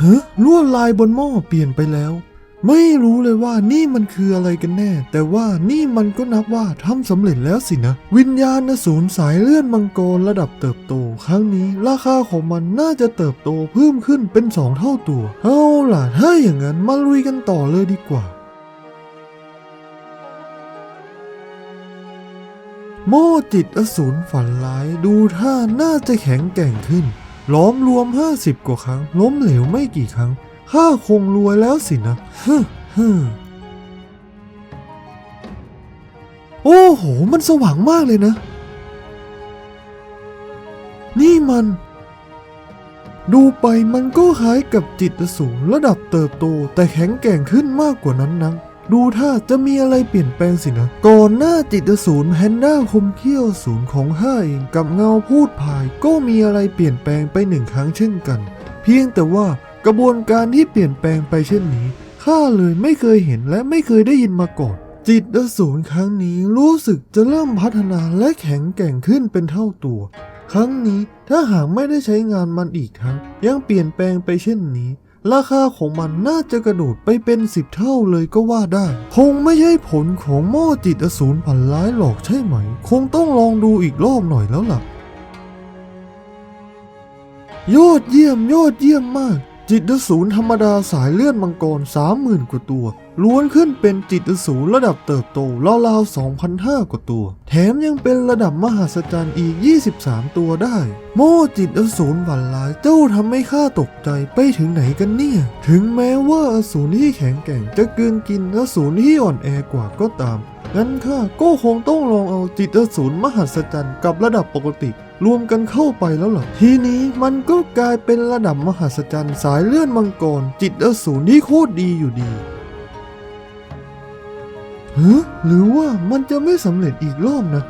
เฮ้ลวดลายบนหม้อเปลี่ยนไปแล้ว ไม่รู้เลยว่านี่มันคืออะไรกันแน่ แต่ว่านี่มันก็นับว่าทำสำเร็จแล้วสินะ วิญญาณสูญสายเลื่อนมังกรระดับเติบโต ครั้งนี้ราคาของมันน่าจะเติบโตเพิ่มขึ้นเป็นสองเท่าตัว เอาล่ะถ้าอย่างนั้นมาลุยกันต่อเลยดีกว่าโมจิตอสูรฝันร้ายดูท่าน่าจะแข็งแกร่งขึ้น ล้อมรวม 50 กว่าครั้ง ล้มเหลวไม่กี่ครั้งข้าคงรวยแล้วสินะฮึฮึโอ้โห มันสว่างมากเลยนะ นี่มัน ดูไปมันก็คล้ายกับจิตสูรระดับเติบโตแต่แข็งแกร่งขึ้นมากกว่านั้นนัก ดูถ้าจะมีอะไรเปลี่ยนแปลงสินะ ก่อนหน้าจิตอสูรแพนด้าคมเขี้ยวศูนย์ของข้าเองกับเงาพูดพายก็มีอะไรเปลี่ยนแปลงไปหนึ่งครั้งเช่นกัน เพียงแต่ว่ากระบวนการที่เปลี่ยนแปลงไปเช่นนี้ข้าเลยไม่เคยเห็นและไม่เคยได้ยินมาก่อน จิตอสูรครั้งนี้รู้สึกจะเริ่มพัฒนาและแข็งแกร่งขึ้นเป็นเท่าตัว ครั้งนี้ถ้าหากไม่ได้ใช้งานมันอีกครั้งยังเปลี่ยนแปลงไปเช่นนี้ ราคาของมันน่าจะกระโดดไปเป็นสิบเท่าเลยก็ว่าได้ คงไม่ใช่ผลของโม่จิตอสูรผันร้ายหรอกใช่ไหม คงต้องลองดูอีกรอบหน่อยแล้วล่ะ ยอดเยี่ยมยอดเยี่ยมมาก จิตอสูรธรรมดาสายเลือดมังกรสามหมื่นกว่าตัว ล้วนขึ้นเป็นจิตอสูรระดับเติบโตราวๆ2,500 กว่าตัว แถมยังเป็นระดับมหัศจรรย์อีก 23 ตัวได้ โม่จิตอสูรหวันลายเจ้าทำให้ข้าตกใจไปถึงไหนกันเนี่ย ถึงแม้ว่าอสูรที่แข็งแกร่งจะกินกินอสูรที่อ่อนแอกว่าก็ตามงั้นข้าก็คงต้องลอ จิตอสูรมหัศจรรย์กับระดับปกติ รวมกันเข้าไปแล้วหรอทีนี้มันก็กลายเป็นระดับมหัศจรรย์สายเลื่อนมังกร จิตอสูรที่โคตรดีอยู่ดีฮ้หรือว่ามันจะไม่สำเร็จอีกรอบนะ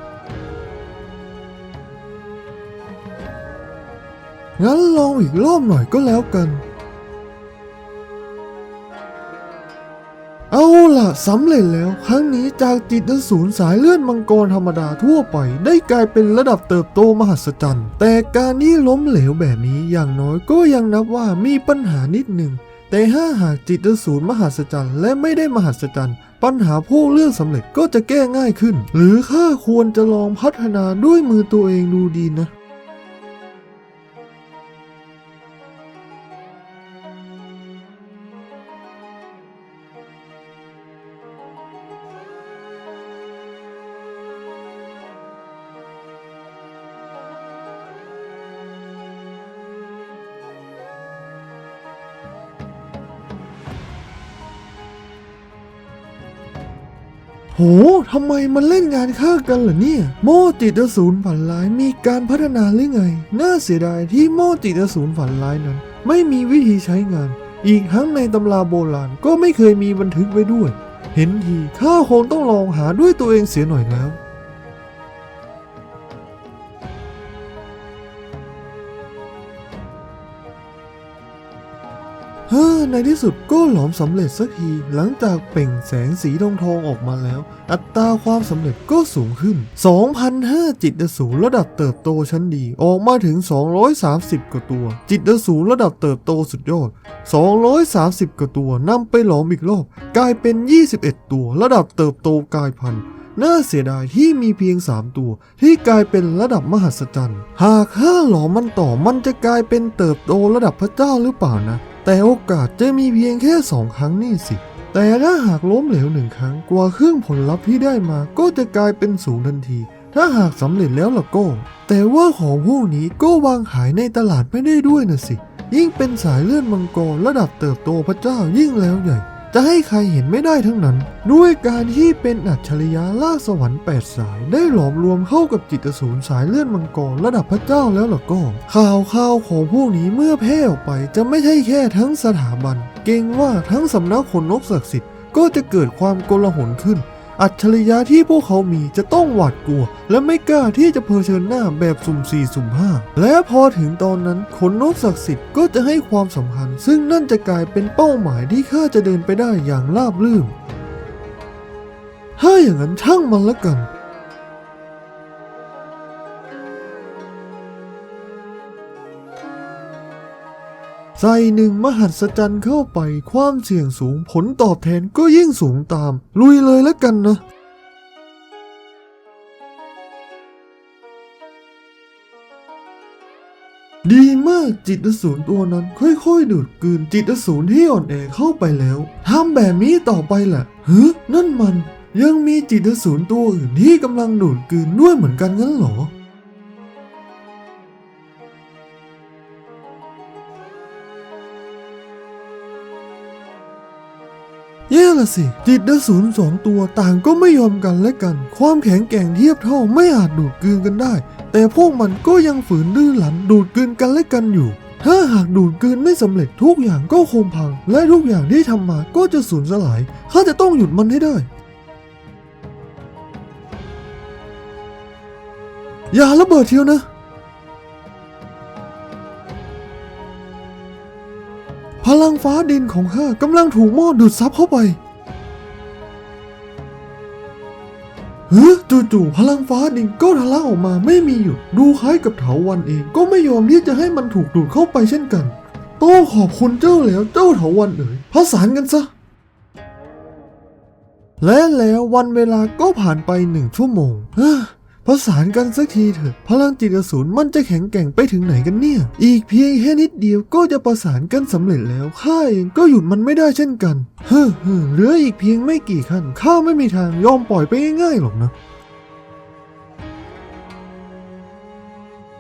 งั้นลองอีกรอบหน่อยก็แล้วกัน สำเร็จแล้ว ครั้งนี้จากจิตอสูรสายเลื่อนมังกรธรรมดาทั่วไป ได้กลายเป็นระดับเติบโตมหัศจรรย์ แต่การที่ล้มเหลวแบบนี้อย่างน้อยก็ยังนับว่ามีปัญหานิดหนึ่งแต่ถ้าหากจิตอสูรมหัศจรรย์และไม่ได้มหัศจรรย์ ปัญหาพวกเรื่องสำเร็จก็จะแก้ง่ายขึ้น หรือข้าควรจะลองพัฒนาด้วยมือตัวเองดูดีนะ โหทำไมมันเล่นงานฆ่ากันเหรอเนี่ย โมจิตอสูรฝันร้ายมีการพัฒนาหรือไง น่าเสียดายที่โมจิตอสูรฝันร้ายนั้น ไม่มีวิธีใช้งาน อีกทั้งในตำราโบราณก็ไม่เคยมีบันทึกไว้ด้วย เห็นทีข้าคงต้องลองหาด้วยตัวเองเสียหน่อยแล้ว อในที่สุดก็หลอมสำเร็จสักที หลังจากเปล่งแสงสีทองทองออกมาแล้ว อัตราความสำเร็จก็สูงขึ้น 2,005 จิตอสูรระดับเติบโตชั้นดี ออกมาถึง 230 กว่าตัว จิตอสูรระดับเติบโตสุดยอด 230 กว่าตัวนำไปหลอมอีกรอบ กลายเป็น 21 ตัว ระดับเติบโตกลายพันธุ์น่าเสียดายที่มีเพียง 3 ตัว ที่กลายเป็นระดับมหัศจรรย์ หากข้าหลอมมันต่อมันจะกลายเป็นเติบโตระดับพระเจ้าหรือเปล่านะ แต่โอกาสจะมีเพียงแค่สองครั้งนี่สิ แต่ถ้าหากล้มเหลวหนึ่งครั้ง กว่าเครื่องผลลัพธ์ที่ได้มาก็จะกลายเป็นศูนย์ทันที ถ้าหากสำเร็จแล้วล่ะก็ แต่ว่าของพวกนี้ก็วางขายในตลาดไม่ได้ด้วยนะสิ ยิ่งเป็นสายเลื่อนมังกรระดับเติบโตพระเจ้ายิ่งแล้วใหญ่ จะให้ใครเห็นไม่ได้ทั้งนั้น ด้วยการที่เป็นอัจฉริยะล่าสวรรค์แปดสาย ได้หลอมรวมเข้ากับจิตสูรสายเลื่อนมังกรระดับพระเจ้าแล้วล่ะก็ ข่าวข่าวของพวกนี้เมื่อแพร่ออกไปจะไม่ใช่แค่ทั้งสถาบัน เกรงว่าทั้งสำนักขนนกศักดิ์สิทธิ์ก็จะเกิดความโกลาหลขึ้น อัจฉริยะที่พวกเขามีจะต้องหวาดกลัว และไม่กล้าที่จะเผชิญหน้าแบบสุ่มสี่สุ่มห้าและพอถึงตอนนั้นขนนกศักดิ์สิทธิ์ก็จะให้ความสำคัญ ซึ่งนั่นจะกลายเป็นเป้าหมายที่ข้าจะเดินไปได้อย่างราบรื่นถ้าอย่างนั้นช่างมันละกัน ใส่หนึ่งมหัศจรรย์เข้าไปความเสี่ยงสูงผลตอบแทนก็ยิ่งสูงตาม ลุยเลยแล้วกันนะดีมากจิตอสูรตัวนั้นค่อยๆ ดูดกลืนจิตอสูรที่อ่อนแอเข้าไปแล้วทำแบบนี้ต่อไปแหละเฮ้นั่นมัน ยังมีจิตอสูรตัวอื่นที่กำลังดูดกลืนด้วยเหมือนกันงั้นเหรอ แย่ละสิ จิตอสูรสองตัวต่างก็ไม่ยอมกันและกัน ความแข็งแกร่งเทียบเท่าไม่อาจดูดกลืนกันได้ แต่พวกมันก็ยังฝืนดื้อรั้นดูดกลืนกันและกันอยู่ ถ้าหากดูดกลืนไม่สำเร็จทุกอย่างก็คงพัง และทุกอย่างที่ทำมาก็จะสูญสลายข้าจะต้องหยุดมันให้ได้ อย่าระเบิดเทียวนะ พลังฟ้าดินของข้ากำลังถูกหม้อดูดซับเข้าไปเฮ้ยจู่ๆพลังฟ้าดินก็ทะลักออกมาไม่มีหยุดดูคล้ายกับเถาวันเอง ก็ไม่ยอมที่จะให้มันถูกดูดเข้าไปเช่นกัน โต้ขอบคุณเจ้าแล้วเจ้าเถาวันเอ๋ยผสานกันซะ และแล้ววันเวลาก็ผ่านไปหนึ่งชั่วโมง ประสานกันสักทีเถอะ พลังจิตอสูรมันจะแข็งแกร่งไปถึงไหนกันเนี่ย อีกเพียงแค่นิดเดียวก็จะประสานกันสำเร็จแล้ว ข้าเองก็หยุดมันไม่ได้เช่นกัน เฮ้อเหลืออีกเพียงไม่กี่ขั้น ข้าไม่มีทางยอมปล่อยไปง่ายๆหรอกนะ